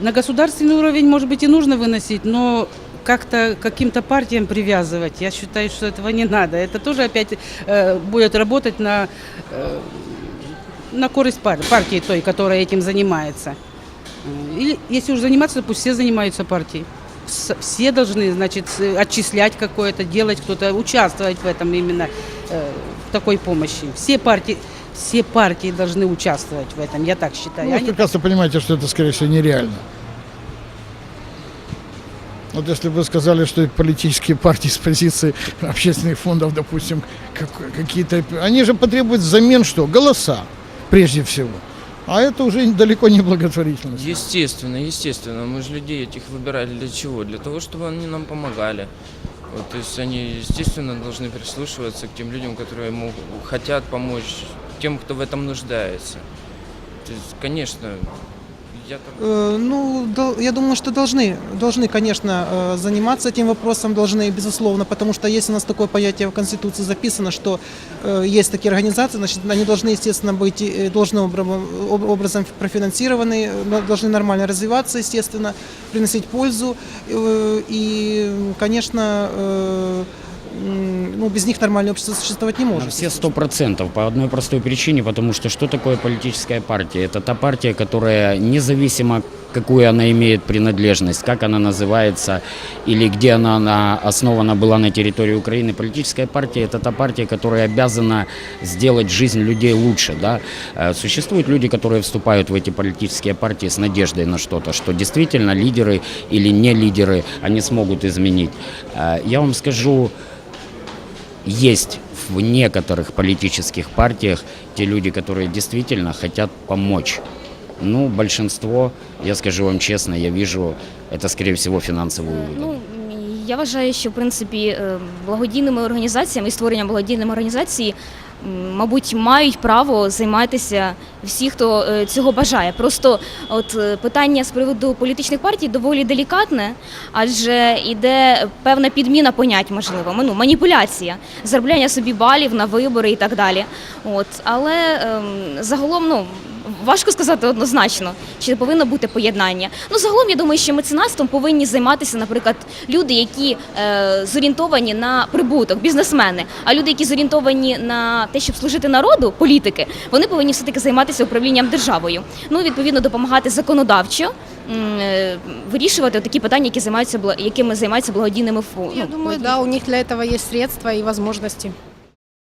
На государственный уровень, может быть, и нужно выносить, но как-то каким-то партиям привязывать, я считаю, что этого не надо. Это тоже опять э, будет работать на, э, на корысть пар- партии той, которая этим занимается. Э, Или если уже заниматься, то пусть все занимаются партией. Все должны, значит, отчислять какое-то, делать кто-то, участвовать в этом именно, э, такой помощи. Все партии, все партии должны участвовать в этом, я так считаю. Ну, вы Они прекрасно понимаете, что это, скорее всего, нереально. Вот если бы вы сказали, что политические партии с позиции общественных фондов, допустим, как- какие-то... Они же потребуют взамен что? Голоса, прежде всего. А это уже далеко не благотворительность. Естественно, естественно. Мы же людей этих выбирали для чего? Для того, чтобы они нам помогали. Вот, то есть они, естественно, должны прислушиваться к тем людям, которые могут, хотят помочь, тем, кто в этом нуждается. То есть, конечно, я там... Э, Ну, я думаю, что должны, должны, конечно, э, заниматься этим вопросом, должны, безусловно, потому что есть у нас такое понятие в Конституции записано, что э, есть такие организации, значит, они должны, естественно, быть должным образом, об- образом профинансированы, должны нормально развиваться, естественно, приносить пользу. И, конечно, ну, без них нормальное общество существовать не На может. все сто процентов по одной простой причине, потому что что такое политическая партия? Это та партия, которая независимо какую она имеет принадлежность, как она называется или где она, она основана была на территории Украины. Политическая партия – это та партия, которая обязана сделать жизнь людей лучше. Да? Э, Существуют люди, которые вступают в эти политические партии с надеждой на что-то, что действительно лидеры или не лидеры они смогут изменить. Э, Я вам скажу, есть в некоторых политических партиях те люди, которые действительно хотят помочь. Ну, большинство, я скажу вам честно, я вижу, это, скорее всего, финансовую выгоду. Я вважаю, що в принципі е, благодійними організаціями і створенням благодійної організації, мабуть, мають право займатися всі, хто е, цього бажає. Просто от е, питання з приводу політичних партій доволі делікатне, адже йде певна підміна понять, можливо, ну, маніпуляція, заробляння собі балів на вибори і так далі. От, але ем, загалом, ну. Важко сказати однозначно, чи повинно бути поєднання. Ну загалом я думаю, що меценатством повинні займатися, наприклад, люди, які е, зорієнтовані на прибуток, бізнесмени. А люди, які зорієнтовані на те, щоб служити народу, політики, вони повинні все таки займатися управлінням державою. Ну відповідно допомагати законодавчо е, вирішувати такі питання, які займаються якими займаються благодійними фондами. Я думаю, да, у них для этого есть средства и возможности.